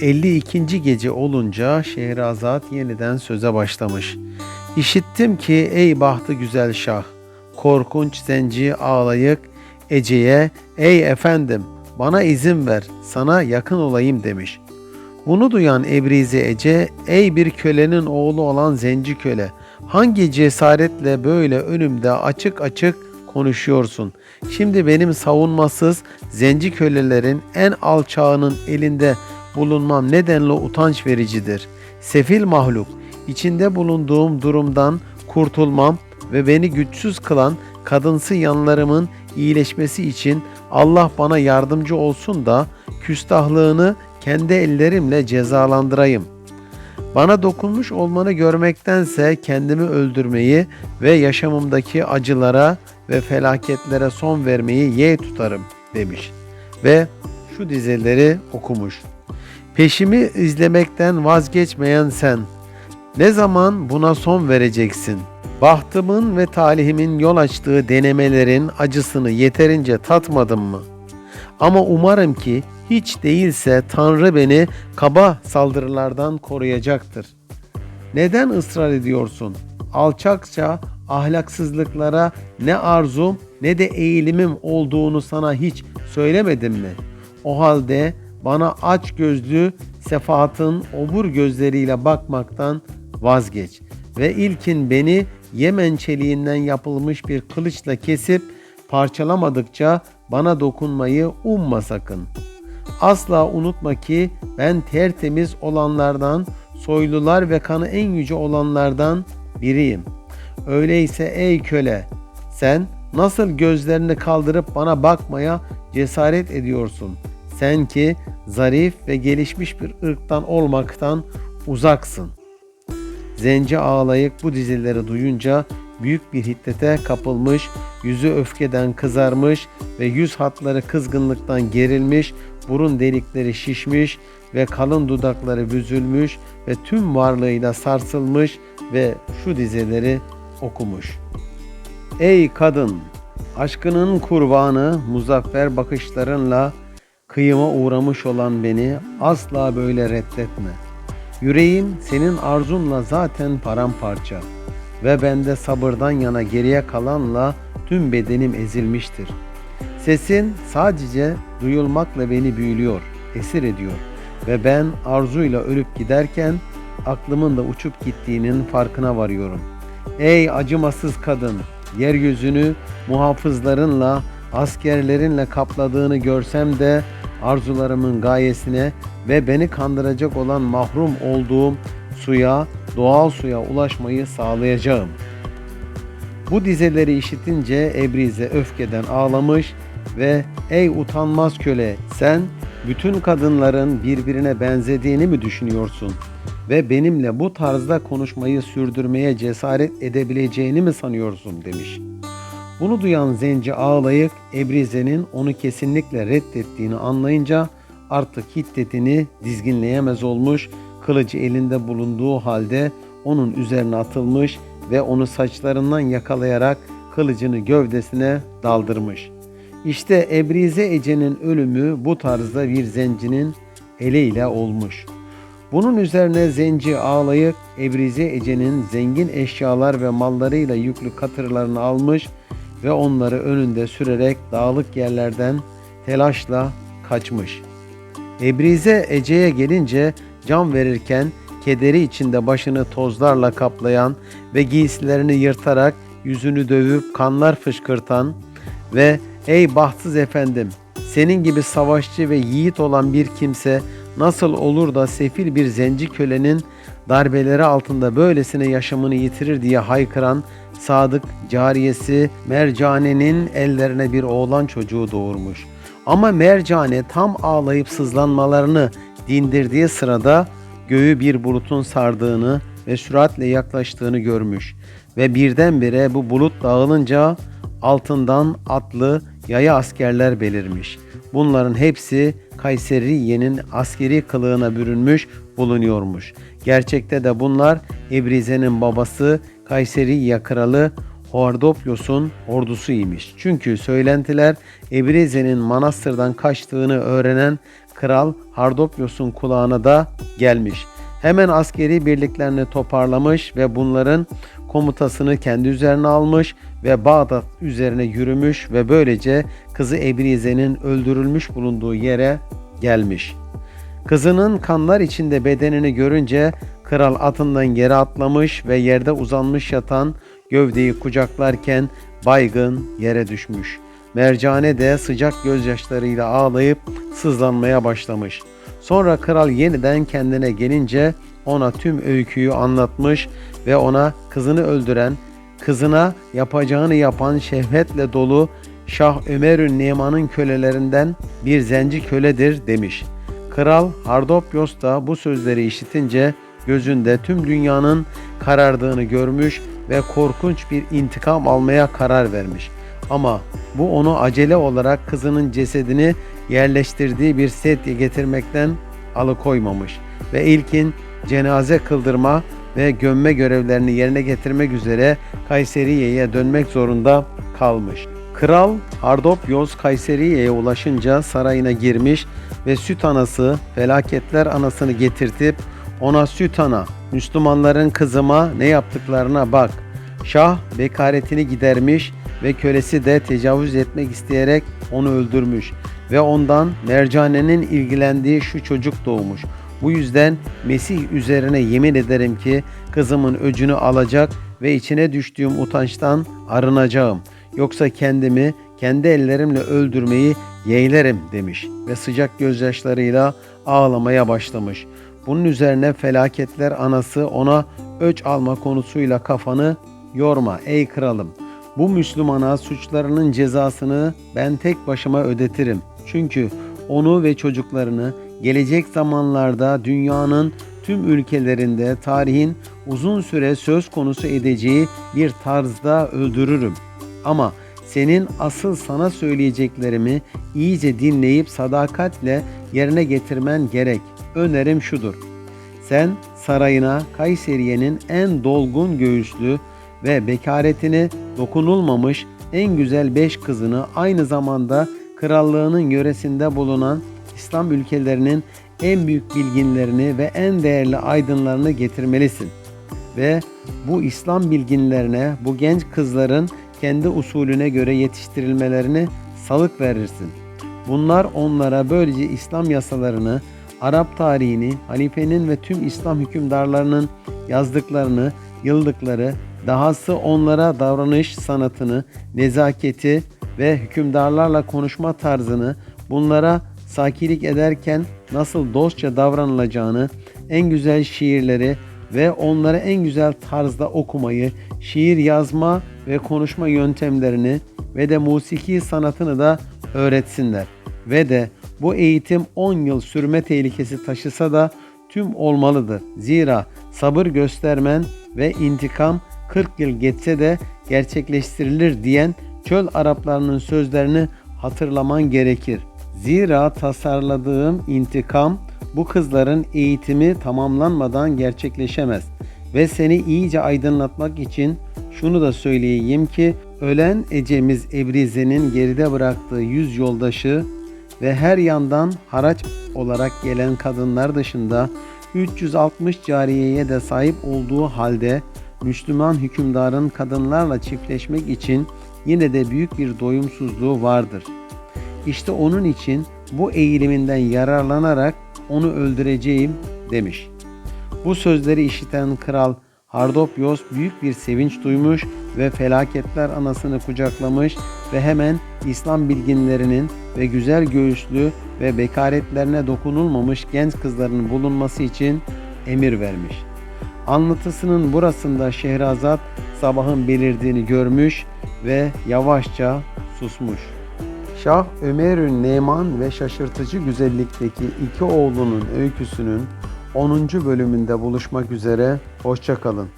52. gece olunca Şehrazat yeniden söze başlamış. İşittim ki ey bahtı güzel şah, korkunç zenci ağlayık Ece'ye ey efendim bana izin ver sana yakın olayım demiş. Bunu duyan Ebrize Ece ey bir kölenin oğlu olan zenci köle hangi cesaretle böyle önümde açık açık konuşuyorsun. Şimdi benim savunmasız zenci kölelerin en alçağının elinde bulunmam nedenle utanç vericidir. Sefil mahluk, içinde bulunduğum durumdan kurtulmam ve beni güçsüz kılan kadınsı yanlarımın iyileşmesi için Allah bana yardımcı olsun da küstahlığını kendi ellerimle cezalandırayım. Bana dokunmuş olmanı görmektense kendimi öldürmeyi ve yaşamımdaki acılara ve felaketlere son vermeyi yeğ tutarım demiş. Ve şu dizeleri okumuş. Peşimi izlemekten vazgeçmeyen sen. Ne zaman buna son vereceksin? Bahtımın ve talihimin yol açtığı denemelerin acısını yeterince tatmadım mı? Ama umarım ki hiç değilse Tanrı beni kaba saldırılardan koruyacaktır. Neden ısrar ediyorsun? Alçakça ahlaksızlıklara ne arzum ne de eğilimim olduğunu sana hiç söylemedim mi? O halde bana aç gözlü sefaatın obur gözleriyle bakmaktan vazgeç ve ilkin beni Yemen çeliğinden yapılmış bir kılıçla kesip parçalamadıkça bana dokunmayı umma sakın. Asla unutma ki ben tertemiz olanlardan, soylular ve kanı en yüce olanlardan biriyim. Öyleyse ey köle, sen nasıl gözlerini kaldırıp bana bakmaya cesaret ediyorsun? Sen ki zarif ve gelişmiş bir ırktan olmaktan uzaksın. Zenci ağlayık bu dizileri duyunca büyük bir hiddete kapılmış, yüzü öfkeden kızarmış ve yüz hatları kızgınlıktan gerilmiş, burun delikleri şişmiş ve kalın dudakları büzülmüş ve tüm varlığıyla sarsılmış ve şu dizeleri okumuş. Ey kadın! Aşkının kurbanı muzaffer bakışlarınla kıyıma uğramış olan beni asla böyle reddetme. Yüreğim senin arzunla zaten paramparça ve bende sabırdan yana geriye kalanla tüm bedenim ezilmiştir. Sesin sadece duyulmakla beni büyülüyor, esir ediyor ve ben arzuyla ölüp giderken aklımın da uçup gittiğinin farkına varıyorum. Ey acımasız kadın, yeryüzünü muhafızlarınla, askerlerinle kapladığını görsem de arzularımın gayesine ve beni kandıracak olan mahrum olduğum suya, doğal suya ulaşmayı sağlayacağım. Bu dizeleri işitince Ebrize öfkeden ağlamış ve ey utanmaz köle sen bütün kadınların birbirine benzediğini mi düşünüyorsun ve benimle bu tarzda konuşmayı sürdürmeye cesaret edebileceğini mi sanıyorsun demiş. Bunu duyan zenci ağlayıp Ebrize'nin onu kesinlikle reddettiğini anlayınca artık hiddetini dizginleyemez olmuş, kılıcı elinde bulunduğu halde onun üzerine atılmış ve onu saçlarından yakalayarak kılıcını gövdesine daldırmış. İşte Ebrize Ece'nin ölümü bu tarzda bir zencinin eliyle olmuş. Bunun üzerine zenci ağlayıp Ebrize Ece'nin zengin eşyalar ve mallarıyla yüklü katırlarını almış ve onları önünde sürerek dağlık yerlerden telaşla kaçmış. Ebrize Ece'ye gelince can verirken kederi içinde başını tozlarla kaplayan ve giysilerini yırtarak yüzünü dövüp kanlar fışkırtan ve ey bahtsız efendim senin gibi savaşçı ve yiğit olan bir kimse nasıl olur da sefil bir zenci kölenin darbeleri altında böylesine yaşamını yitirir diye haykıran sadık cariyesi Mercane'nin ellerine bir oğlan çocuğu doğurmuş. Ama Mercane tam ağlayıp sızlanmalarını dindirdiği sırada göğü bir bulutun sardığını ve süratle yaklaştığını görmüş ve birdenbire bu bulut dağılınca altından atlı yaya askerler belirmiş. Bunların hepsi Kayseriye'nin askeri kılığına bürünmüş bulunuyormuş. Gerçekte de bunlar Ebrize'nin babası Kayseriye kralı Hoardopyos'un ordusuymuş. Çünkü söylentiler Ebrize'nin manastırdan kaçtığını öğrenen Kral Hardopyos'un kulağına da gelmiş. Hemen askeri birliklerini toparlamış ve bunların komutasını kendi üzerine almış ve Bağdat üzerine yürümüş ve böylece kızı Ebrize'nin öldürülmüş bulunduğu yere gelmiş. Kızının kanlar içinde bedenini görünce kral atından yere atlamış ve yerde uzanmış yatan gövdeyi kucaklarken baygın yere düşmüş. Mercane de sıcak gözyaşlarıyla ağlayıp sızlanmaya başlamış. Sonra kral yeniden kendine gelince ona tüm öyküyü anlatmış ve ona kızını öldüren, kızına yapacağını yapan şehvetle dolu Şah Ömer'ün Neman'ın kölelerinden bir zenci köledir demiş. Kral Hardopyos da bu sözleri işitince gözünde tüm dünyanın karardığını görmüş ve korkunç bir intikam almaya karar vermiş. Ama bu onu acele olarak kızının cesedini yerleştirdiği bir sedye getirmekten alıkoymamış ve ilkin cenaze kıldırma ve gömme görevlerini yerine getirmek üzere Kayseriye'ye dönmek zorunda kalmış. Kral Hardopyos Kayseriye'ye ulaşınca sarayına girmiş ve süt anası felaketler anasını getirtip ona süt ana Müslümanların kızıma ne yaptıklarına bak. Şah bekaretini gidermiş ve kölesi de tecavüz etmek isteyerek onu öldürmüş ve ondan mercanenin ilgilendiği şu çocuk doğmuş. Bu yüzden Mesih üzerine yemin ederim ki kızımın öcünü alacak ve içine düştüğüm utançtan arınacağım. Yoksa kendimi kendi ellerimle öldürmeyi yeğlerim demiş ve sıcak gözyaşlarıyla ağlamaya başlamış. Bunun üzerine felaketler anası ona öç alma konusuyla kafanı yorma ey kralım. Bu Müslümana suçlarının cezasını ben tek başıma ödetirim. Çünkü onu ve çocuklarını gelecek zamanlarda dünyanın tüm ülkelerinde tarihin uzun süre söz konusu edeceği bir tarzda öldürürüm. Ama senin asıl sana söyleyeceklerimi iyice dinleyip sadakatle yerine getirmen gerek. Önerim şudur. Sen sarayına Kayseriye'nin en dolgun göğüslü ve bekaretini dokunulmamış en güzel beş kızını aynı zamanda krallığının yöresinde bulunan İslam ülkelerinin en büyük bilginlerini ve en değerli aydınlarını getirmelisin. Ve bu İslam bilginlerine bu genç kızların kendi usulüne göre yetiştirilmelerini salık verirsin. Bunlar onlara böylece İslam yasalarını, Arap tarihini, halifenin ve tüm İslam hükümdarlarının yazdıklarını, yıldıkları, dahası onlara davranış sanatını, nezaketi ve hükümdarlarla konuşma tarzını, bunlara sakilik ederken nasıl dostça davranılacağını, en güzel şiirleri ve onları en güzel tarzda okumayı, şiir yazma ve konuşma yöntemlerini ve de musiki sanatını da öğretsinler. Ve de bu eğitim 10 yıl sürme tehlikesi taşısa da tüm olmalıdır. Zira sabır göstermen ve intikam 40 yıl geçse de gerçekleştirilir diyen çöl Araplarının sözlerini hatırlaman gerekir. Zira tasarladığım intikam bu kızların eğitimi tamamlanmadan gerçekleşemez. Ve seni iyice aydınlatmak için şunu da söyleyeyim ki ölen Ecemiz Ebrize'nin geride bıraktığı yüz yoldaşı ve her yandan haraç olarak gelen kadınlar dışında 360 cariyeye de sahip olduğu halde Müslüman hükümdarın kadınlarla çiftleşmek için yine de büyük bir doyumsuzluğu vardır. İşte onun için bu eğiliminden yararlanarak onu öldüreceğim demiş. Bu sözleri işiten kral Hardopyos büyük bir sevinç duymuş ve felaketler anasını kucaklamış ve hemen İslam bilginlerinin ve güzel göğüslü ve bekaretlerine dokunulmamış genç kızların bulunması için emir vermiş. Anlatısının burasında Şehrazat sabahın belirdiğini görmüş ve yavaşça susmuş. Şah Ömer'ün Neman ve şaşırtıcı güzellikteki iki oğlunun öyküsünün 10. bölümünde buluşmak üzere. Hoşçakalın.